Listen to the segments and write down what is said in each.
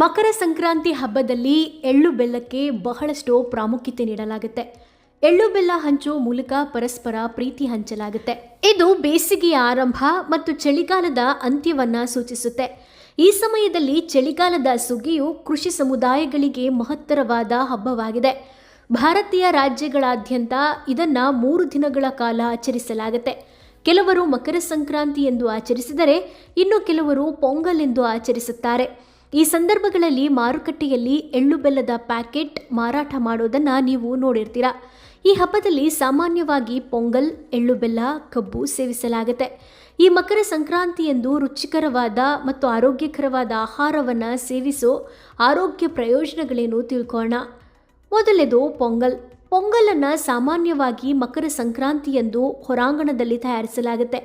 ಮಕರ ಸಂಕ್ರಾಂತಿ ಹಬ್ಬದಲ್ಲಿ ಎಳ್ಳು ಬೆಲ್ಲಕ್ಕೆ ಬಹಳಷ್ಟು ಪ್ರಾಮುಖ್ಯತೆ ನೀಡಲಾಗುತ್ತೆ. ಎಳ್ಳು ಬೆಲ್ಲ ಹಂಚುವ ಮೂಲಕ ಪರಸ್ಪರ ಪ್ರೀತಿ ಹಂಚಲಾಗುತ್ತೆ. ಇದು ಬೇಸಿಗೆಯ ಆರಂಭ ಮತ್ತು ಚಳಿಗಾಲದ ಅಂತ್ಯವನ್ನ ಸೂಚಿಸುತ್ತೆ. ಈ ಸಮಯದಲ್ಲಿ ಚಳಿಗಾಲದ ಸುಗ್ಗಿಯು ಕೃಷಿ ಸಮುದಾಯಗಳಿಗೆ ಮಹತ್ತರವಾದ ಹಬ್ಬವಾಗಿದೆ. ಭಾರತೀಯ ರಾಜ್ಯಗಳಾದ್ಯಂತ ಇದನ್ನ ಮೂರು ದಿನಗಳ ಕಾಲ ಆಚರಿಸಲಾಗುತ್ತೆ. ಕೆಲವರು ಮಕರ ಸಂಕ್ರಾಂತಿ ಎಂದು ಆಚರಿಸಿದರೆ, ಇನ್ನು ಕೆಲವರು ಪೊಂಗಲ್ ಎಂದು ಆಚರಿಸುತ್ತಾರೆ. ಈ ಸಂದರ್ಭಗಳಲ್ಲಿ ಮಾರುಕಟ್ಟೆಯಲ್ಲಿ ಎಳ್ಳು ಬೆಲ್ಲದ ಪ್ಯಾಕೆಟ್ ಮಾರಾಟ ಮಾಡೋದನ್ನು ನೀವು ನೋಡಿರ್ತೀರಾ. ಈ ಹಬ್ಬದಲ್ಲಿ ಸಾಮಾನ್ಯವಾಗಿ ಪೊಂಗಲ್, ಎಳ್ಳು ಬೆಲ್ಲ, ಕಬ್ಬು ಸೇವಿಸಲಾಗುತ್ತೆ. ಈ ಮಕರ ಸಂಕ್ರಾಂತಿಯಂದು ರುಚಿಕರವಾದ ಮತ್ತು ಆರೋಗ್ಯಕರವಾದ ಆಹಾರವನ್ನು ಸೇವಿಸೋ ಆರೋಗ್ಯ ಪ್ರಯೋಜನಗಳೇನು ತಿಳ್ಕೋಣ ಮೊದಲೇದು ಪೊಂಗಲ್. ಪೊಂಗಲನ್ನು ಸಾಮಾನ್ಯವಾಗಿ ಮಕರ ಸಂಕ್ರಾಂತಿಯಂದು ಹೊರಾಂಗಣದಲ್ಲಿ ತಯಾರಿಸಲಾಗುತ್ತೆ.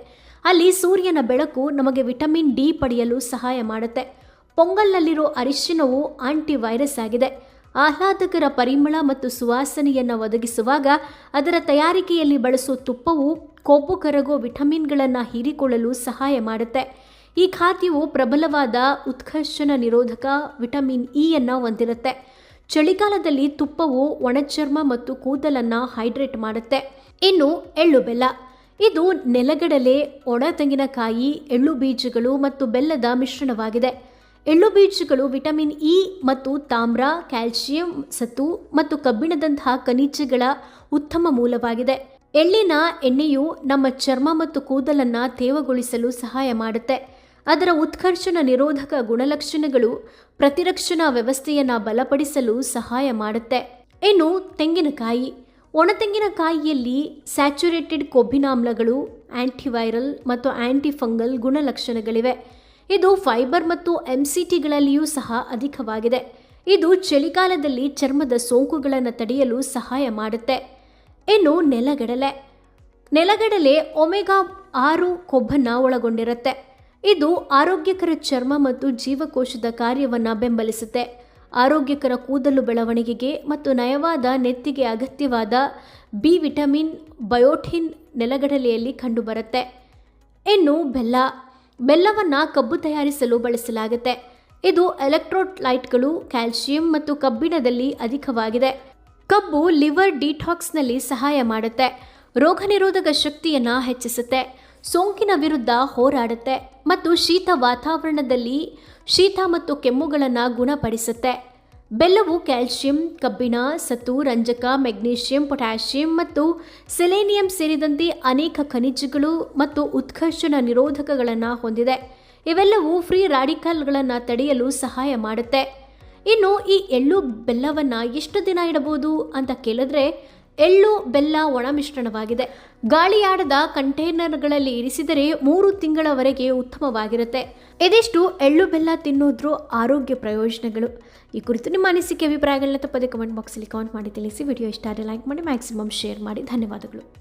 ಅಲ್ಲಿ ಸೂರ್ಯನ ಬೆಳಕು ನಮಗೆ ವಿಟಮಿನ್ ಡಿ ಪಡೆಯಲು ಸಹಾಯ ಮಾಡುತ್ತೆ. ಪೊಂಗಲ್ನಲ್ಲಿರೋ ಅರಿಶಿನವು ಆಂಟಿ ವೈರಸ್ ಆಗಿದೆ. ಆಹ್ಲಾದಕರ ಪರಿಮಳ ಮತ್ತು ಸುವಾಸನೆಯನ್ನು ಒದಗಿಸುವಾಗ ಅದರ ತಯಾರಿಕೆಯಲ್ಲಿ ಬಳಸುವ ತುಪ್ಪವು ಕೊಬ್ಬು ಕರಗೋ ವಿಟಮಿನ್ಗಳನ್ನು ಹೀರಿಕೊಳ್ಳಲು ಸಹಾಯ ಮಾಡುತ್ತೆ. ಈ ಖಾದ್ಯವು ಪ್ರಬಲವಾದ ಉತ್ಕರ್ಷಣ ನಿರೋಧಕ ವಿಟಮಿನ್ ಇಯನ್ನು ಹೊಂದಿರುತ್ತೆ. ಚಳಿಗಾಲದಲ್ಲಿ ತುಪ್ಪವು ಒಣಚರ್ಮ ಮತ್ತು ಕೂದಲನ್ನು ಹೈಡ್ರೇಟ್ ಮಾಡುತ್ತೆ. ಇನ್ನು ಎಳ್ಳು ಬೆಲ್ಲ. ಇದು ನೆಲಗಡಲೆ ಒಣ ತೆಂಗಿನಕಾಯಿ ಎಳ್ಳು ಬೀಜಗಳು ಮತ್ತು ಬೆಲ್ಲದ ಮಿಶ್ರಣವಾಗಿದೆ. ಎಳ್ಳು ಬೀಜಗಳು ವಿಟಮಿನ್ ಇ ಮತ್ತು ತಾಮ್ರ, ಕ್ಯಾಲ್ಸಿಯಂ ಸತು ಮತ್ತು ಕಬ್ಬಿಣದಂತಹ ಖನಿಜಗಳ ಉತ್ತಮ ಮೂಲವಾಗಿದೆ. ಎಳ್ಳಿನ ಎಣ್ಣೆಯು ನಮ್ಮ ಚರ್ಮ ಮತ್ತು ಕೂದಲನ್ನು ತೇವಗೊಳಿಸಲು ಸಹಾಯ ಮಾಡುತ್ತೆ. ಅದರ ಉತ್ಕರ್ಷಣ ನಿರೋಧಕ ಗುಣಲಕ್ಷಣಗಳು ಪ್ರತಿರಕ್ಷಣಾ ವ್ಯವಸ್ಥೆಯನ್ನು ಬಲಪಡಿಸಲು ಸಹಾಯ ಮಾಡುತ್ತೆ. ಇನ್ನು ತೆಂಗಿನಕಾಯಿ. ಒಣ ತೆಂಗಿನಕಾಯಿಯಲ್ಲಿ ಸ್ಯಾಚುರೇಟೆಡ್ ಕೊಬ್ಬಿನಾಮ್ಲಗಳು, ಆಂಟಿವೈರಲ್ ಮತ್ತು ಆಂಟಿಫಂಗಲ್ ಗುಣಲಕ್ಷಣಗಳಿವೆ. ಇದು ಫೈಬರ್ ಮತ್ತು ಎಂ ಸಿ ಸಹ ಅಧಿಕವಾಗಿದೆ. ಇದು ಚಳಿಗಾಲದಲ್ಲಿ ಚರ್ಮದ ಸೋಂಕುಗಳನ್ನು ತಡೆಯಲು ಸಹಾಯ ಮಾಡುತ್ತೆ. ಇನ್ನು ನೆಲಗಡಲೆ. ನೆಲಗಡಲೆ ಒಮೆಗಾ ಆರು ಕೊಬ್ಬನ್ನು ಒಳಗೊಂಡಿರುತ್ತೆ. ಇದು ಆರೋಗ್ಯಕರ ಚರ್ಮ ಮತ್ತು ಜೀವಕೋಶದ ಕಾರ್ಯವನ್ನು ಬೆಂಬಲಿಸುತ್ತೆ. ಆರೋಗ್ಯಕರ ಕೂದಲು ಬೆಳವಣಿಗೆಗೆ ಮತ್ತು ನಯವಾದ ನೆತ್ತಿಗೆ ಅಗತ್ಯವಾದ ಬಿ ವಿಟಮಿನ್, ಬಯೋಟಿನ್ ನೆಲಗಡಲೆಯಲ್ಲಿ ಕಂಡುಬರುತ್ತೆ. ಇನ್ನು ಬೆಲ್ಲ. ಬೆಲ್ಲವನ್ನು ಕಬ್ಬು ತಯಾರಿಸಲು ಬಳಸಲಾಗುತ್ತೆ. ಇದು ಎಲೆಕ್ಟ್ರೋಲೈಟ್ಗಳು ಕ್ಯಾಲ್ಸಿಯಂ ಮತ್ತು ಕಬ್ಬಿಣದಲ್ಲಿ ಅಧಿಕವಾಗಿದೆ. ಕಬ್ಬು ಲಿವರ್ ಡಿಟಾಕ್ಸ್ನಲ್ಲಿ ಸಹಾಯ ಮಾಡುತ್ತೆ. ರೋಗ ನಿರೋಧಕ ಶಕ್ತಿಯನ್ನು ಹೆಚ್ಚಿಸುತ್ತೆ. ಸೋಂಕಿನ ವಿರುದ್ಧ ಹೋರಾಡುತ್ತೆ. ಮತ್ತು ಶೀತ ವಾತಾವರಣದಲ್ಲಿ ಶೀತ ಮತ್ತು ಕೆಮ್ಮುಗಳನ್ನು ಗುಣಪಡಿಸುತ್ತೆ. ಬೆಲ್ಲವು, ಕ್ಯಾಲ್ಸಿಯಂ, ಕಬ್ಬಿಣ ಸತು ರಂಜಕ, ಮೆಗ್ನೀಷಿಯಂ, ಪೊಟ್ಯಾಷಿಯಂ ಮತ್ತು ಸೆಲೇನಿಯಂ ಸೇರಿದಂತೆ ಅನೇಕ ಖನಿಜಗಳು ಮತ್ತು ಉತ್ಕರ್ಷಣ ನಿರೋಧಕಗಳನ್ನು ಹೊಂದಿದೆ. ಇವೆಲ್ಲವೂ ಫ್ರೀ ರಾಡಿಕಲ್ಗಳನ್ನು ತಡೆಯಲು ಸಹಾಯ ಮಾಡುತ್ತೆ. ಇನ್ನು ಈ ಎಳ್ಳು ಬೆಲ್ಲವನ್ನು ಎಷ್ಟು ದಿನ ಇಡಬಹುದು ಅಂತ ಕೇಳಿದ್ರೆ ಎಳ್ಳು, ಬೆಲ್ಲ, ಒಣ ಮಿಶ್ರಣವಾಗಿದೆ. ಗಾಳಿಯಾಡದ ಕಂಟೈನರ್ಗಳಲ್ಲಿ ಇರಿಸಿದರೆ ಮೂರು ತಿಂಗಳವರೆಗೆ ಉತ್ತಮವಾಗಿರುತ್ತೆ. ಇದಿಷ್ಟು ಎಳ್ಳು, ಬೆಲ್ಲ ತಿನ್ನೋದ್ರ ಆರೋಗ್ಯ ಪ್ರಯೋಜನಗಳು. ಈ ಕುರಿತು ನಿಮ್ಮ ಅನಿಸಿಕೆ, ಅಭಿಪ್ರಾಯಗಳನ್ನ ತಪ್ಪದೆ ಕಮೆಂಟ್ ಬಾಕ್ಸಲ್ಲಿ ಕಮೆಂಟ್ ಮಾಡಿ ತಿಳಿಸಿ. ವಿಡಿಯೋ ಇಷ್ಟ ಆದರೆ ಲೈಕ್ ಮಾಡಿ ಮ್ಯಾಕ್ಸಿಮಮ್ ಶೇರ್ ಮಾಡಿ. ಧನ್ಯವಾದಗಳು.